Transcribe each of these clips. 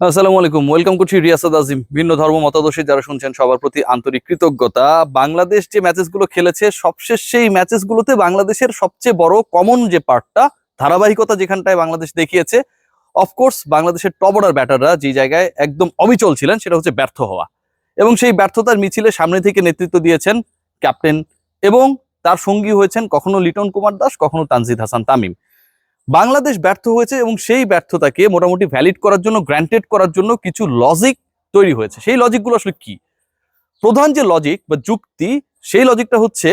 আসসালামু আলাইকুম ওয়েলকাম করছি রিয়াসাদ আজিম। ভিন্ন ধর্ম, মতাদর্শী যারা শুনছেন, সবার প্রতি আন্তরিক কৃতজ্ঞতা। বাংলাদেশ যে ম্যাচেসগুলো খেলেছে, সবশেষ সেই ম্যাচেসগুলোতে বাংলাদেশের সবচেয়ে বড় কমন যে পার্টটা, ধারাবাহিকতা যেখানটায় বাংলাদেশ দেখিয়েছে অফকোর্স বাংলাদেশের টপ অর্ডার ব্যাটাররা যে জায়গায় একদম অবিচল ছিলেন, সেটা হচ্ছে ব্যর্থ হওয়া। এবং সেই ব্যর্থতার মিছিলে সামনে থেকে নেতৃত্ব দিয়েছেন ক্যাপ্টেন এবং তার সঙ্গী হয়েছেন কখনো লিটন কুমার দাস, কখনো তানজিদ হাসান তামিম। বাংলাদেশ ব্যর্থ হয়েছে এবং সেই ব্যর্থতাকে মোটামুটি ভ্যালিড করার জন্য গ্র্যান্টেড করার জন্য কিছু লজিক তৈরি হয়েছে। সেই লজিকগুলো আসলে কি? প্রধান যে লজিক বা যুক্তি, সেই লজিকটা হচ্ছে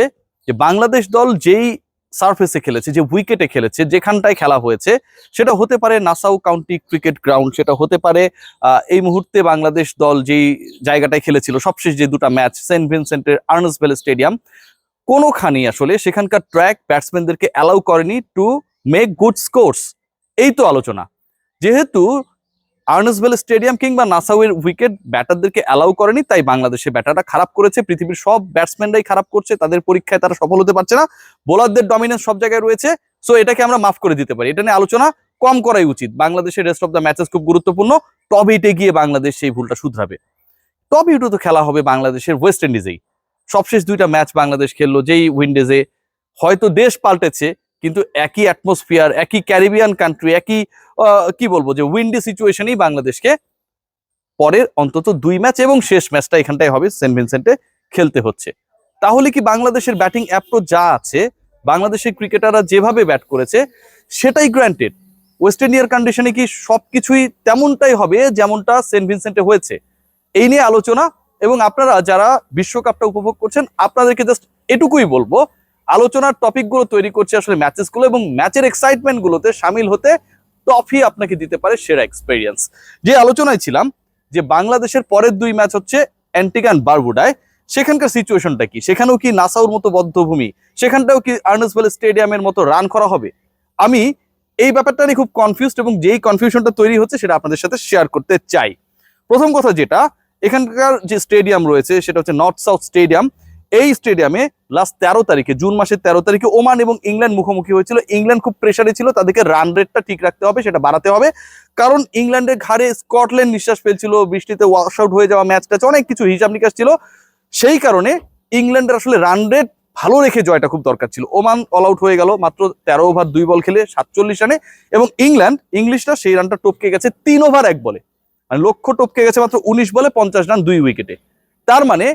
যে বাংলাদেশ দল যেই সারফেসে খেলেছে, যে উইকেটে খেলেছে, যেখানটায় খেলা হয়েছে, সেটা হতে পারে নাসাউ কাউন্টি ক্রিকেট গ্রাউন্ড সেটা হতে পারে এই মুহূর্তে বাংলাদেশ দল যেই জায়গাটায় খেলেছিল, সবশেষ যে দুটো ম্যাচ সেন্ট ভিনসেন্টের আর্নস ভ্যালি স্টেডিয়াম কোনোখানেই আসলে সেখানকার ট্র্যাক ব্যাটসম্যানদেরকে অ্যালাউ করেনি টু মেক গুড স্কোরস এই তো আলোচনা। যেহেতু আর্নসভেল স্টেডিয়াম কিংবা নাসাউয়ের উইকেট ব্যাটারদেরকে অ্যালাউ করেনি, তাই বাংলাদেশে ব্যাটাররা খারাপ করেছে, পৃথিবীর সব ব্যাটসম্যানরাই খারাপ করছে, তাদের পরীক্ষায় তারা সফল হতে পারছে না বোলারদের ডমিনেন্স সব জায়গায় রয়েছে সো এটাকে আমরা মাফ করে দিতে পারি। এটা নিয়ে আলোচনা কম করাই উচিত। বাংলাদেশের রেস্ট অফ দ্য ম্যাচেস খুব গুরুত্বপূর্ণ টপ এইটে গিয়ে বাংলাদেশ সেই ভুলটা শুধরাবে। টপ এইটে তো খেলা হবে বাংলাদেশের ওয়েস্ট ইন্ডিজেই সবশেষ দুইটা ম্যাচ বাংলাদেশ খেললো, যেই উইন্ডেজে হয়তো দেশ পাল্টেছে কিন্তু একই অ্যাটমসফিয়ার একই ক্যারিবিয়ান কান্ট্রি একই কি বলব যে উইন্ডি সিচুয়েশনেই বাংলাদেশকে পরের অন্তত দুই ম্যাচ এবং শেষ ম্যাচটা এখানটায় হবে সেন্ট ভিনসেন্টে খেলতে হচ্ছে। তাহলে কি বাংলাদেশের ব্যাটিং অ্যাপ্রোচ যা আছে, বাংলাদেশের ক্রিকেটাররা যেভাবে ব্যাট করেছে, সেটাই গ্র্যান্টেড ওয়েস্ট ইন্ডিয়ার কন্ডিশনে কি সবকিছুই তেমনটাই হবে যেমনটা সেন্ট ভিনসেন্টে হয়েছে? এই নিয়ে আলোচনা, এবং আপনারা যারা বিশ্বকাপটা উপভোগ করছেন, আপনাদেরকে জাস্ট এটুকুই বলব আলোচনার টপিকগুলো তৈরি করছে আসলে ম্যাচেসগুলো এবং ম্যাচের এক্সাইটমেন্টগুলোতে সামিল হতে টফি আপনাকে দিতে পারে সেরা এক্সপেরিয়েন্স যে আলোচনায় ছিলাম, যে বাংলাদেশের পরের দুই ম্যাচ হচ্ছে অ্যান্টিগান বারবুডায় সেখানকার সিচুয়েশনটা কি? সেখানেও কি নাসাউর মতো বদ্ধভূমি? সেখানটাও কি আর্নসভেল স্টেডিয়ামের মতো রান করা হবে? আমি এই ব্যাপারটা নিয়ে খুব কনফিউজড এবং যেই কনফিউশনটা তৈরি হচ্ছে সেটা আপনাদের সাথে শেয়ার করতে চাই। প্রথম কথা যেটা, এখানকার যে স্টেডিয়াম রয়েছে সেটা হচ্ছে নর্থ সাউথ স্টেডিয়াম এই স্টেডিয়ামে লাস্ট তেরো তারিখে, জুন মাসের তেরো তারিখে ওমান এবং ইংল্যান্ড মুখোমুখি হয়েছিল। ইংল্যান্ড খুব প্রেসারে ছিল, তাদেরকে রান রেটটা ঠিক রাখতে হবে, সেটা বাড়াতে হবে। কারণ ইংল্যান্ডের ঘাড়ে স্কটল্যান্ড নিঃশ্বাস ফেলছিল, বৃষ্টিতে ওয়াশ আউট হয়ে যাওয়া ম্যাচ ট্যাচ অনেক কিছু হিসাব নিকাশ ছিল। সেই কারণে ইংল্যান্ডের আসলে রান রেট ভালো রেখে জয়টা খুব দরকার ছিল। ওমান অল আউট হয়ে গেল, মাত্র তেরো ওভার দুই বল খেলে সাতচল্লিশ রানে। এবং ইংল্যান্ড ইংলিশটা সেই রানটা টপকে গেছে তিন ওভার এক বলে। মানে লক্ষ্য টপকে গেছে মাত্র উনিশ বলে পঞ্চাশ রান দুই উইকেটে তার মানে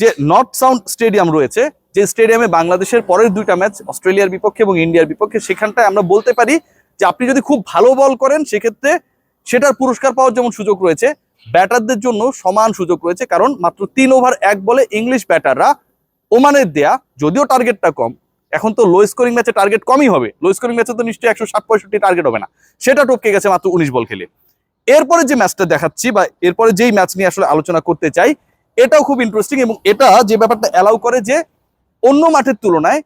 যে নর্থ সাউন্ড স্টেডিয়াম রয়েছে, যে স্টেডিয়ামে বাংলাদেশের পরের দুইটা ম্যাচ অস্ট্রেলিয়ার বিপক্ষে এবং ইন্ডিয়ার বিপক্ষে, সেখানটায় আমরা বলতে পারি যে আপনি যদি খুব ভালো বল করেন, সেক্ষেত্রে সেটার পুরস্কার পাওয়ার যেমন সুযোগ রয়েছে ব্যাটারদের জন্য সমান সুযোগ রয়েছে, কারণ মাত্র তিন ওভার এক বলে ইংলিশ ব্যাটাররা ওমানের দেয়া, যদিও টার্গেটটা কম, এখন তো লো স্কোরিং ম্যাচে টার্গেট কমই হবে লো স্কোরিং ম্যাচে তো নিশ্চয়ই একশো ষাট পঁয়ষট্টি টার্গেট হবে না, সেটা টপকে গেছে মাত্র উনিশ বল খেলে। এরপরে যে ম্যাচটা দেখাচ্ছি বা এরপরে যেই ম্যাচ নিয়ে আসলে আলোচনা করতে চাই এটাও খুব ইন্টারেস্টিং এবং এটা যে ব্যাপারটা অ্যালাউ করে যে অন্য মাঠের তুলনায়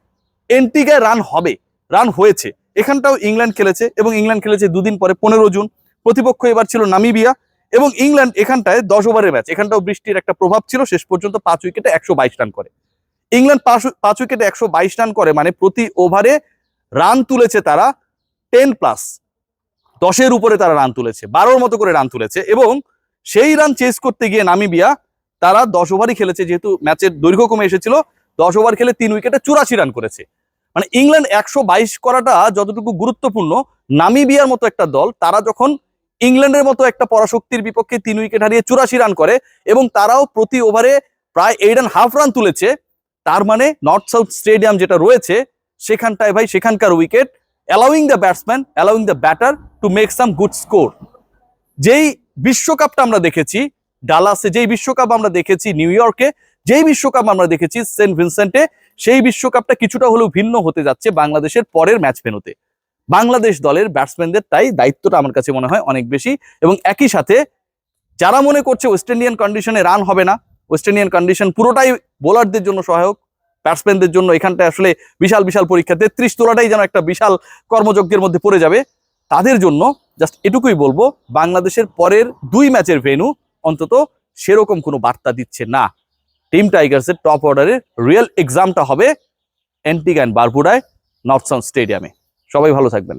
এন্টিগায় রান হবে রান হয়েছে। এখানটাও ইংল্যান্ড খেলেছে এবং ইংল্যান্ড খেলেছে দুদিন পরে, পনেরো জুন। প্রতিপক্ষ এবার ছিল নামিবিয়া এবং ইংল্যান্ড এখানটায় দশ ওভারের ম্যাচ এখানটাও বৃষ্টির একটা প্রভাব ছিল, শেষ পর্যন্ত পাঁচ উইকেটে একশো বাইশ রান করে। ইংল্যান্ড পাঁচ উইকেটে একশো বাইশ রান করে মানে প্রতি ওভারে রান তুলেছে তারা টেন প্লাস দশের উপরে তারা রান তুলেছে, বারোর মতো করে রান তুলেছে এবং সেই রান চেস করতে গিয়ে নামিবিয়া তারা দশ ওভারই খেলেছে, যেহেতু ম্যাচের দৈর্ঘ্য কমে এসেছিল, দশ ওভার খেলে তিন উইকেটে চুরাশি রান করেছে। মানে ইংল্যান্ড একশো বাইশ করাটা যতটুকু গুরুত্বপূর্ণ, নামিবিয়ার মতো একটা দল, তারা যখন ইংল্যান্ডের মতো একটা পরাশক্তির বিপক্ষে তিন উইকেট হারিয়ে চুরাশি রান করে, এবং তারাও প্রতি ওভারে প্রায় এইট অ্যান্ড হাফ রান তুলেছে, তার মানে নর্থ সাউথ স্টেডিয়াম যেটা রয়েছে, সেখানটায় ভাই সেখানকার wicket allowing the batsman allowing the batter to make some good score যেই বিশ্বকাপটা আমরা দেখেছি ডালাসে যেই বিশ্বকাপ আমরা দেখেছি, নিউ ইয়র্কে যেই বিশ্বকাপ আমরা দেখেছি, সেন্ট ভিনসেন্টে, সেই বিশ্বকাপটা কিছুটা হলেও ভিন্ন হতে যাচ্ছে বাংলাদেশের পরের ম্যাচ ভেনুতে। বাংলাদেশ দলের ব্যাটসম্যানদের তাই দায়িত্বটা আমার কাছে মনে হয় অনেক বেশি এবং একই সাথে যারা মনে করছে ওয়েস্ট ইন্ডিয়ান কন্ডিশনে রান হবে না, ওয়েস্ট ইন্ডিয়ান কন্ডিশন পুরোটাই বোলারদের জন্য সহায়ক, ব্যাটসম্যানদের জন্য এখানটায় আসলে বিশাল বিশাল পরীক্ষা, তেত্রিশ তোলাটাই যেন একটা বিশাল কর্মযজ্ঞের মধ্যে পড়ে যাবে, তাদের জন্য জাস্ট এটুকুই বলব, বাংলাদেশের পরের দুই ম্যাচের ভেনু অন্তত সেরকম কোনো বার্তা দিচ্ছে না। টিম টাইগার্সের টপ অর্ডারের রিয়েল এক্সামটা হবে অ্যান্টিগান বারপুরায় নর্থ সাউন্ড স্টেডিয়ামে। সবাই ভালো থাকবেন।